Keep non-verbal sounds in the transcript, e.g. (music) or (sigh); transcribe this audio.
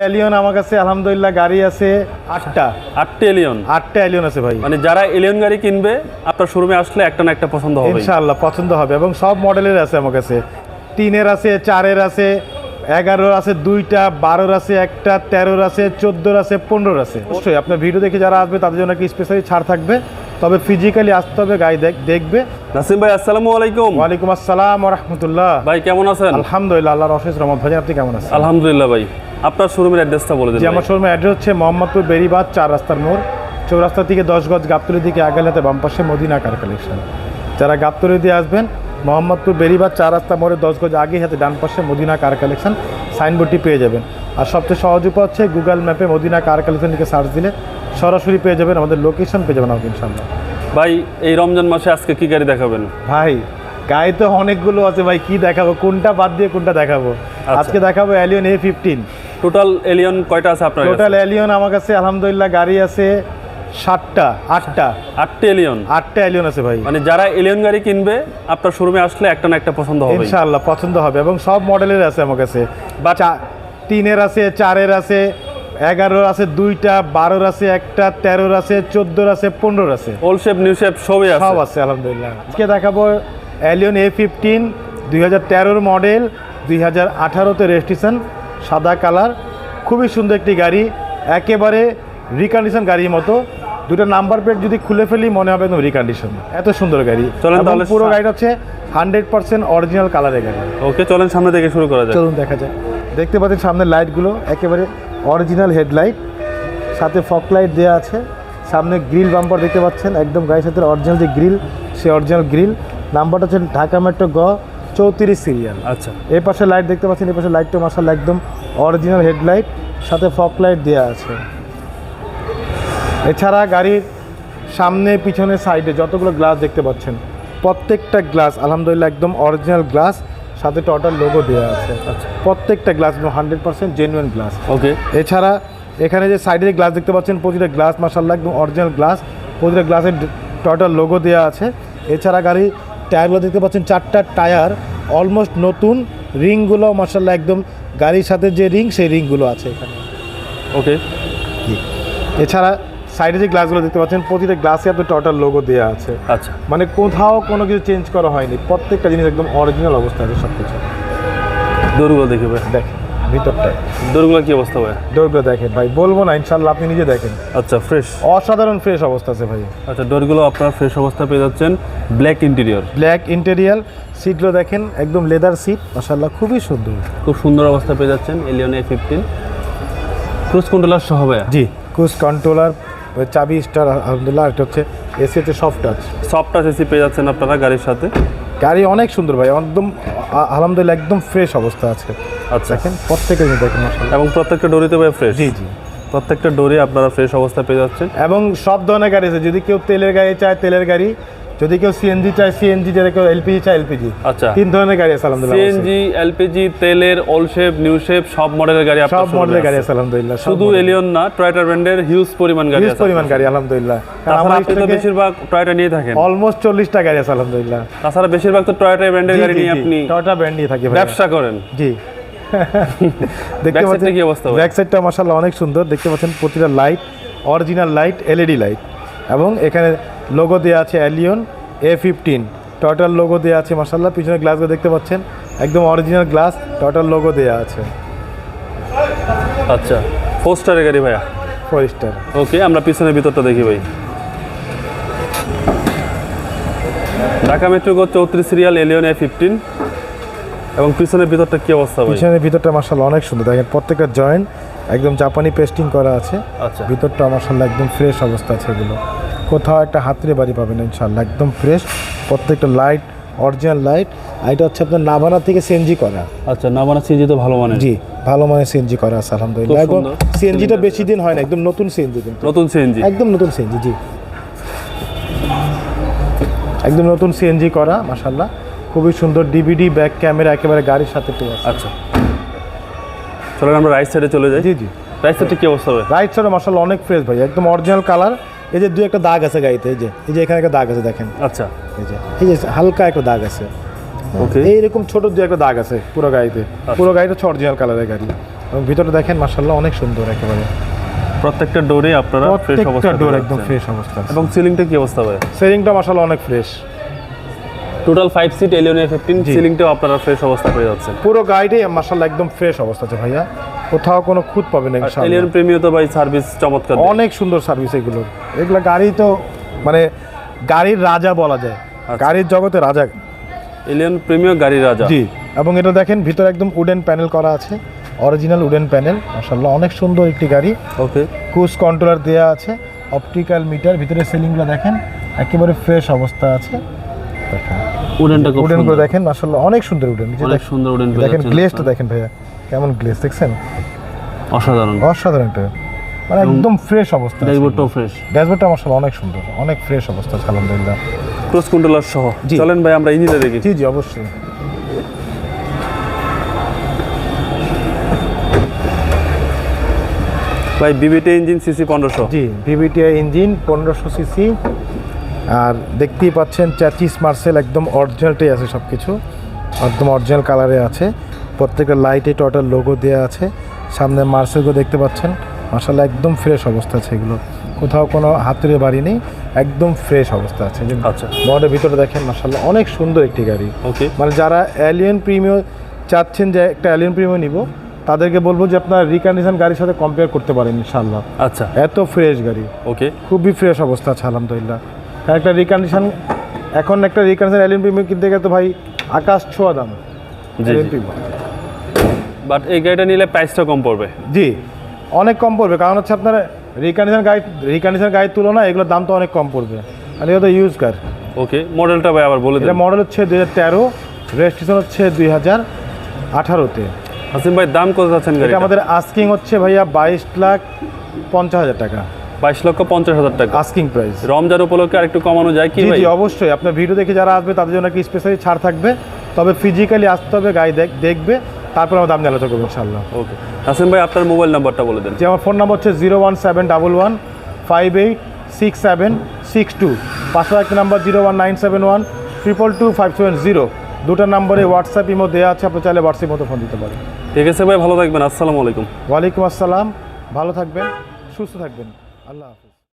Allion আমার কাছে আলহামদুলিল্লাহ গাড়ি আছে আটটা। আটটা এলিয়ন আটটা এলিয়ন আছে ভাই। মানে যারা এলিয়ন গাড়ি কিনবে আপনার শোরুমে আসলে একটা না একটা পছন্দ হবে। ইনশাআল্লাহ পছন্দ হবে। এবং সব মডেলের আছে আমার কাছে। তিনের আছে চারের আছে এগারোর আছে দুইটা বারোর আছে একটা তেরোর আছে চোদ্দোর আছে পনেরোর আছে। অবশ্যই আপনার ভিডিও দেখে যারা আসবে তাদের জন্য কি স্পেশালি ছাড় থাকবে। তবে ফিজিক্যালি আসতে হবে দেখ- দেখবে। নাসিম ভাই আসসালামু আলাইকুম। ওয়ালাইকুম আসসালাম রহমতুল্লাহ। ভাই কেমন আছেন? আলহামদুলিল্লাহ আল্লাহর অশেষ রহমত। ভাই আপনি কেমন আছেন? আলহামদুলিল্লাহ ভাই। আপনার শোরুমের অ্যাড্রেসটা বলে দিন আমার শোরুমের অ্যাড্রেস হচ্ছে মোহাম্মদপুর বেরিবাদ চার রাস্তার মোড় চৌরাস্তা থেকে দশ গজ গাবতলি দিকে আগালাতে বাম পাশে মদিনা কার কালেকশন যারা গাবতলি দিয়ে আসবেন মোহাম্মদপুর বেরিবাদ চার রাস্তা মোড়ে দশ গজ আগে হাতে ডান পাশে মদিনা কার কালেকশন সাইনবোর্ডটি পেয়ে যাবেন। আর সবচেয়ে সহজ উপায় হচ্ছে গুগল ম্যাপে মদিনা কার কালেকশন লিখে সার্চ দিলে সরাসরি পেয়ে যাবেন আমাদের লোকেশন পেয়ে যাবেন আমাকে ইনশাল্লাহ ভাই এই রমজান মাসে আজকে কি গাড়ি দেখাবেন? ভাই গায়ে তো অনেকগুলো আছে ভাই কি দেখাবো কোনটা বাদ দিয়ে কোনটা দেখাবো? আজকে দেখাবো Allion A fifteen total Allion কয়টা আছে আপনার টোটাল এলিয়ন আমার কাছে আলহামদুলিল্লাহ গাড়ি আছে সাতটা আটটা। আটটা এলিয়ন আটটা এলিয়ন আছে ভাই। মানে যারা এলিয়ন গাড়ি কিনবে আপনার শোরুমে আসলে একটা না একটা পছন্দ হবে। ইনশাআল্লাহ পছন্দ হবে এবং সব মডেলের আছে আমার কাছে। বা তিনের আছে চারের আছে এগারোর আছে দুইটা বারোর আছে একটা তেরোর আছে চোদ্দোর আছে পনেরোর আছে। ওল শেপ নিউ শেপ সবই আছে। সব আছে আলহামদুলিল্লাহ। আজকে দেখাবো অ্যালিয়ন এ ফিফটিন দুই হাজার তেরোর মডেল দুই হাজার আঠারোতে রেজিস্ট্রেশন সাদা কালার খুবই সুন্দর একটি গাড়ি একেবারে রিকন্ডিশন গাড়ির মতো। দুটো নাম্বার প্লেট যদি খুলে ফেলি মনে হবে একদম রিকন্ডিশন এত সুন্দর গাড়ি। চলেন তাহলে পুরো গাড়িটা হচ্ছে হান্ড্রেড পার্সেন্ট অরিজিনাল কালারের গাড়ি। ওকে চলেন সামনে থেকে শুরু করা যাক। চলুন দেখা যায় দেখতে পাচ্ছেন সামনের লাইটগুলো একেবারে অরিজিনাল হেডলাইট সাথে ফক লাইট দেওয়া আছে। সামনে গ্রিল বাম্পার দেখতে পাচ্ছেন। একদম গাড়ির সাথে অরিজিনাল যে গ্রিল সে অরিজিনাল গ্রিল নাম্বারটা হচ্ছে ঢাকা মেট্রো গ। চৌত্রিশ সিরিয়াল আচ্ছা। এই পাশে লাইট দেখতে পাচ্ছেন এই পাশে লাইটটা মাসাল একদম অরিজিনাল হেডলাইট সাথে ফক লাইট দেওয়া আছে। এছাড়া গাড়ির সামনে পিছনে সাইডে যতগুলো গ্লাস দেখতে পাচ্ছেন প্রত্যেকটা গ্লাস আলহামদুলিল্লাহ একদম অরিজিনাল গ্লাস সাথে টোটাল লোগো দেওয়া আছে। আচ্ছা। প্রত্যেকটা glass hundred percent genuine glass okay. এছাড়া এখানে যে সাইডে যে গ্লাস দেখতে পাচ্ছেন প্রতিটা গ্লাস মাসাল্লাহ একদম অরিজিনাল গ্লাস প্রতিটা গ্লাসের টোটাল লোগো দেওয়া আছে। এছাড়া গাড়ি টায়ারগুলো দেখতে পাচ্ছেন চারটা টায়ার অলমোস্ট নতুন। রিংগুলো মাসাল্লাহ একদম গাড়ির সাথে যে রিং সেই রিংগুলো আছে এখানে। ওকে এছাড়া সাইডে যে গ্লাসগুলো দেখতে পাচ্ছেন প্রতিটা গ্লাসে আপনার টোটাল লোগো দেওয়া আছে। আচ্ছা। মানে কোথাও কোনো কিছু চেঞ্জ করা হয়নি। প্রত্যেকটা জিনিস একদম অরিজিনাল অবস্থা আছে সব কিছু দৌড়গুলো দেখি ভাই। দেখেন। ভিতরটায় দৌড়গুলো কি অবস্থা ভাই? ডোরগুলো দেখেন ভাই বলব না ইনশাল্লাহ আপনি নিজে দেখেন। আচ্ছা ফ্রেশ অসাধারণ ফ্রেশ অবস্থা আছে ভাই। আচ্ছা ডোরগুলো আপনার ফ্রেশ অবস্থা পেয়ে যাচ্ছেন। ব্ল্যাক ইন্টেরিয়র ব্ল্যাক ইন্টেরিয়াল সিটগুলো দেখেন একদম লেদার সিট মাসাল্লাহ খুবই সুন্দর। খুব সুন্দর অবস্থা পেয়ে যাচ্ছেন Allion A fifteen cruise controller সহ ভাই জি ক্রুজ কন্ট্রোলার চাবি স্টার আলহামদুলিল্লাহ হচ্ছে এসি হচ্ছে soft touch soft touch AC পেয়ে যাচ্ছেন আপনারা গাড়ির সাথে। গাড়ি অনেক সুন্দর ভাই একদম আলহামদুলিল্লাহ একদম ফ্রেশ অবস্থা আছে আচ্ছা। দেখেন প্রত্যেকের দেখেন এবং প্রত্যেকটা ডোরিতে ভাই ফ্রেশ জি জি। প্রত্যেকটা ডোরে আপনারা ফ্রেশ অবস্থা পেয়ে যাচ্ছেন? এবং সব ধরনের গাড়ি আছে যদি কেউ তেলের গাড়ি চায় তেলের গাড়ি যদি কেউ সিএনজি চায় সিএনজি যদি কেউ এলপিজি চায় এলপিজি আচ্ছা। তিন ধরনের গাড়ি আছে আলহামদুলিল্লাহ সিএনজি এলপিজি তেলের ওল শেপ নিউ শেপ সব মডেলের গাড়ি। আপনার সব মডেলের গাড়ি আছে আলহামদুলিল্লাহ শুধু এলিয়ন না টয়টা ব্র্যান্ডের হিউজ পরিমাণ গাড়ি হিউজ আছে পরিমাণ গাড়ি আলহামদুলিল্লাহ। আমার আপনি তো বেশিরভাগ টয়টা নিয়ে থাকেন। অলমোস্ট চল্লিশটা গাড়ি আছে আলহামদুলিল্লাহ। তাছাড়া বেশিরভাগ তো টয়টা ব্র্যান্ডের গাড়ি নিয়ে আপনি টয়টা ব্র্যান্ড নিয়ে থাকি ব্যবসা করেন। জি। (laughs) দেখতে পাচ্ছেন কি অবস্থা ব্যাক সাইডটা মাশাআল্লাহ অনেক সুন্দর। দেখতে পাচ্ছেন প্রতিটা light original light LED light এবং এখানে লোগো দেওয়া আছে Allion A fifteen total logo দেওয়া আছে মার্শাল্লাহ পিছনে গ্লাসগুলো দেখতে পাচ্ছেন। একদম অরিজিনাল গ্লাস টোটাল লোগো দেওয়া আছে। আচ্ছা ফোর স্টারের গাড়ি ভাইয়া? ফোর স্টার ওকে আমরা পিছনের ভিতরটা দেখি ভাই। ঢাকা মেট্রো গো চৌত্রিশ সিরিয়াল এলিয়ন এ ফিফটিন এবং পিছনের ভিতরটা কি অবস্থা পিছনের ভিতরটা মাশাআল্লাহ অনেক সুন্দর। দেখেন প্রত্যেকটা জয়েন্ট একদম জাপানি পেস্টিং করা আছে। আচ্ছা। ভিতরটা মাশাআল্লাহ একদম ফ্রেশ অবস্থা আছে এগুলো। কোথাও একটা হাতরে বাড়ি পাবেন না ইনশাআল্লাহ একদম ফ্রেশ প্রত্যেকটা লাইট অরিজিনাল লাইট আর এটা হচ্ছে আপনার নাভানা থেকে সিএনজি করা। আচ্ছা না মানে সিজি তো ভালো মানে জি ভালো মানে সিএনজি করা আছে আলহামদুলিল্লাহ। এবং সিএনজিটা বেশি দিন হয় না একদম নতুন সিএনজি কিন্তু। নতুন সিএনজি একদম নতুন সিএনজি জি। একদম নতুন সিএনজি করা মাশাআল্লাহ। খুবই সুন্দর ডিভিডি ব্যাক ক্যামেরা একেবারে গাড়ির সাথে পেয়ে আছে আচ্ছা। চলেন আমরা রাইট সাইডে চলে যাই। জি জি। রাইট সাইডে কি অবস্থা হবে? রাইট সাইডে মাশাআল্লাহ অনেক ফ্রেশ ভাই একদম অরিজিনাল কালার এই যে দুই একটা দাগ আছে গাড়িতে এই যে এই যে এখানে একটা দাগ আছে দেখেন। আচ্ছা। এই যে এই যে হালকা একটা দাগ আছে। ওকে এইরকম ছোট দু একটা দাগ আছে পুরো গাড়িতে। পুরো গাড়িটা অরিজিনাল কালারের গাড়ি। এবং ভিতরে দেখেন মার্শাল্লাহ অনেক সুন্দর একেবারে। প্রত্যেকটা ডোরে আপনারা ফ্রেশ প্রত্যেকটা অবস্থা ডোর একদম ফ্রেশ অবস্থা। এবং সিলিংটা কি অবস্থা ভাই? সেলিংটা মার্শাল্লাহ অনেক fresh total five seat Allion A fifteen সিলিংটাও আপনারা ফ্রেশ অবস্থা পেয়ে যাচ্ছেন। পুরো গাড়িটাই মার্শাল্লাহ একদম ফ্রেশ অবস্থা আছে ভাইয়া। কোথাও কোনো খুঁত পাবে না। এলিয়ন প্রেমিও তো ভাই সার্ভিস চমৎকার। অনেক সুন্দর সার্ভিস এগুলো এগুলো গাড়ি তো মানে গাড়ির রাজা বলা যায়। গাড়ির জগতে রাজা। এলিয়ন প্রেমিও গাড়ির রাজা। জি এবং এটা দেখেন ভিতরে একদম উডেন প্যানেল করা আছে অরিজিনাল উডেন প্যানেল মার্শাল্লাহ অনেক সুন্দর একটি গাড়ি। ওকে ক্রুজ কন্ট্রোলার দেওয়া আছে অপটিক্যাল মিটার ভিতরে সিলিংগুলো দেখেন একেবারে ফ্রেশ অবস্থা আছে। দেখেন উডেনটা উডেনগুলো সুন্দর। দেখেন মার্শাল্লাহ অনেক সুন্দর উডেন অনেক সুন্দর উডেন দেখেন গ্লেসটা দেখেন ভাইয়া কেমন গ্লেস দেখছেন? অসাধারণ। অসাধারণ একটা। মানে একদম ফ্রেশ অবস্থা। ড্যাশবোর্ডটাও ফ্রেশ ড্যাশবোর্ডটা মার্শাল্লাহ অনেক সুন্দর অনেক ফ্রেশ অবস্থা আছে আলহামদুলিল্লাহ। ক্রুজ কন্ট্রোলার সহ। জি। চলেন ভাই আমরা ইঞ্জিনে দেখি। জি জি অবশ্যই। ভাই বিবিটি ইঞ্জিন সিসি পনেরোশো। জি ভিভিটিআই ইঞ্জিন পনেরোশো সিসি আর দেখতেই পাচ্ছেন চ্যাচিস মার্সেল একদম অরিজিনালটাই আছে সব কিছু একদম অরিজিনাল কালারে আছে। প্রত্যেকটা লাইটে টোটাল লোগো দেওয়া আছে। সামনে মার্সেলগুলো দেখতে পাচ্ছেন। মার্শাল্লাহ একদম ফ্রেশ অবস্থা আছে এগুলো। কোথাও কোনো হাতুড়ে বাড়ি নেই একদম ফ্রেশ অবস্থা আছে। যে আচ্ছা। মডের ভিতরে দেখেন মার্শাল্লাহ অনেক সুন্দর একটি গাড়ি। ওকে মানে যারা অ্যালিয়ন প্রিমিও চাচ্ছেন যে একটা অ্যালিয়ন প্রিমিও নিব তাদেরকে বলব যে আপনার রিকন্ডিশন গাড়ির সাথে কম্পেয়ার করতে পারেন ইনশাল্লাহ আচ্ছা। এত ফ্রেশ গাড়ি। ওকে খুবই ফ্রেশ অবস্থা আছে আলহামদুলিল্লাহ। কারণ একটা রিকন্ডিশন এখন একটা রিকন্ডিশন অ্যালিয়ন প্রিমিয়াম কিনতে গেলে তো ভাই আকাশ ছোঁয়া দাম। বাট এই গাড়িটা নিলে প্রাইসটা কম পড়বে। জি। অনেক কম পড়বে। কারণ হচ্ছে আপনার রিকন্ডিশন গাড়ি রিকন্ডিশন গাড়ির তুলনায় এগুলোর দাম তো অনেক কম পড়বে। আর এটা তো ইউজ কার ওকে মডেলটা ভাই আবার বলে এটা মডেল হচ্ছে দুই হাজার তেরো রেজিস্ট্রেশন হচ্ছে দুই হাজার আঠারোতে। হাসিম ভাই দাম কত যাচ্ছেন গাড়ি এটা আমাদের আস্কিং হচ্ছে ভাইয়া বাইশ লাখ পঞ্চাশ হাজার টাকা। বাইশ লক্ষ পঞ্চাশ হাজার টাকা। আস্কিং প্রাইস রমজান উপলক্ষে আরেকটু কমানো যায় কি জি ভাই? অবশ্যই। আপনার ভিডিও দেখে যারা আসবে তাদের জন্য কি স্পেশালি ছাড় থাকবে। তবে ফিজিক্যালি আসতে হবে গাড়ি দেখ দেখবে। তারপর আমরা দাম নিয়ে আলোচনা করব ইনশাল্লাহ ওকে। হাসিম ভাই আপনার মোবাইল নাম্বারটা বলে দেন। যে আমার ফোন নাম্বার হচ্ছে zero one seven double one five eight six seven six two. পাঁচশো একটা number zero one nine seven one triple two five seven zero. দুটো নম্বরে হোয়াটসঅ্যাপ ইমো দেওয়া আছে আপনি চাইলে হোয়াটসঅ্যাপ মতো ফোন দিতে পারেন। ঠিক আছে ভাই ভালো থাকবেন। আসসালামু আলাইকুম। ওয়ালাইকুম আসসালাম। ভালো থাকবেন সুস্থ থাকবেন। আল্লাহ হাফিজ।